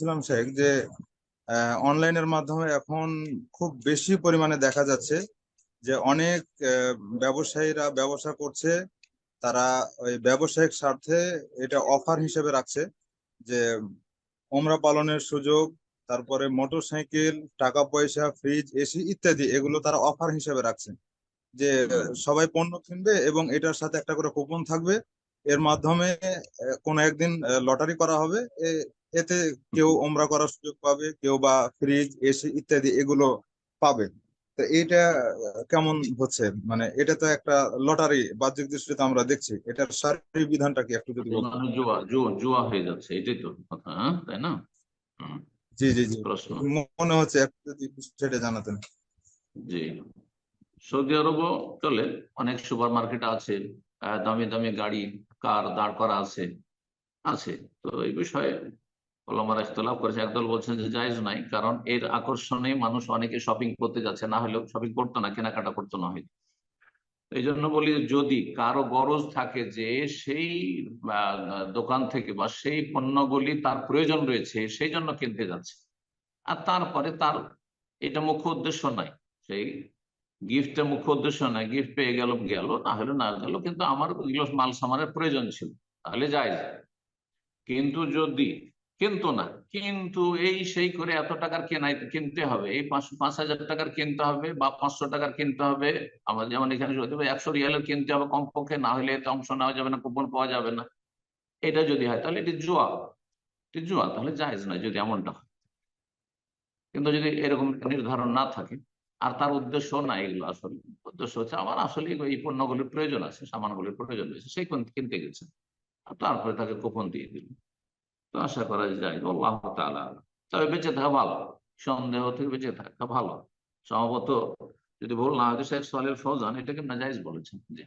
বলছিলাম শেখ যে অনলাইনের মাধ্যমে এখন খুব বেশি পরিমাণে দেখা যাচ্ছে যে অনেক ব্যবসায়ীরা ব্যবসা করছে, তারা ওই ব্যবসায়িক স্বার্থে এটা অফার হিসেবে রাখছে যে ওমরা পালনের সুযোগ, তারপরে মোটরসাইকেল, টাকা পয়সা ফ্রিজ এসি ইত্যাদি এগুলো তারা অফার হিসেবে রাখছে। যে, সবাই পণ্য কিনবে এবং এটার সাথে একটা করে কুপন থাকবে। এর মাধ্যমে কোনো একদিন লটারি করা হবে। এতে কেউ ওমরা করার সুযোগ পাবে কেউ বা ফ্রিজ এসি ইত্যাদি এগুলো পাবে। তো এইটা আহ, কেমন হচ্ছে? মানে এটা তো একটা লটারি বাহ্যিক দৃষ্টিতে আমরা দেখছি। এটার শারীরিক বিধানটা কি একটু যদি মানে জুয়া জুয়া হয়ে যাচ্ছে এটাই তো কথা হ্যাঁ তাই না? জি জি জি। প্রশ্ন। মনে হচ্ছে একটু যদি সেটা জানাতেন। জি। সৌদি আরবও চলে অনেক সুপার মার্কেট আছে দামি দামি গাড়ি কার দাঁড় করা আছে আছে। তো এই বিষয়ে ওলামারা করেছে, একদল বলছেন যে জায়েজ নাই, কারণ এর আকর্ষণে মানুষ অনেকে শপিং করতে যাচ্ছে, না হলেও শপিং করতো না, কেনাকাটা করতো না এই জন্য বলি, যদি কারও গরজ থাকে যে সেই দোকান থেকে বা সেই পণ্যগুলি তার প্রয়োজন রয়েছে, সেই জন্য কিনতে যাচ্ছে। আর তারপরে তার, এটা মুখ্য উদ্দেশ্য নাই। সেই গিফটের মুখ্য উদ্দেশ্য নাই, গিফট পেয়ে গেল গেল, না হলে না গেল, কিন্তু আমার ওইগুলো মাল সামানের প্রয়োজন ছিল, তাহলে যায় কিন্তু যদি কিন্তু না। কিন্তু এই সেই করে এত টাকার কেনাই, কিনতে হবে। এই পাঁচ হাজার টাকার কিনতে হবে বা পাঁচশো টাকার কিনতে হবে। আমার যেমন এখানে একশো রিয়ালের কিনতে হবে কমপক্ষে, না হলে এতে অংশ নেওয়া যাবে না কুপন পাওয়া যাবে না। এটা যদি হয়, তাহলে এটি জুয়া। এটি জুয়া, তাহলে জায়েজ নয় যদি এমনটা হয়। কিন্তু যদি এরকম নির্ধারণ না থাকে, আর তার উদ্দেশ্য না এগুলো আসলে, উদ্দেশ্য হচ্ছে আমার আসলে এই পণ্যগুলির প্রয়োজন আছে, সামানগুলির প্রয়োজন রয়েছে সেই কিনতে গেছে। আর তারপরে তাকে কুপন দিয়ে দিল। তো আশা করা যায় আল্লাহ। তবে বেঁচে থাকা ভালো, সন্দেহ থেকে বেঁচে থাকা ভালো সম্ভবত যদি ভুল না হয়তো শেখ সোহালের ফৌজান এটাকে নাজাইজ বলেছেন যে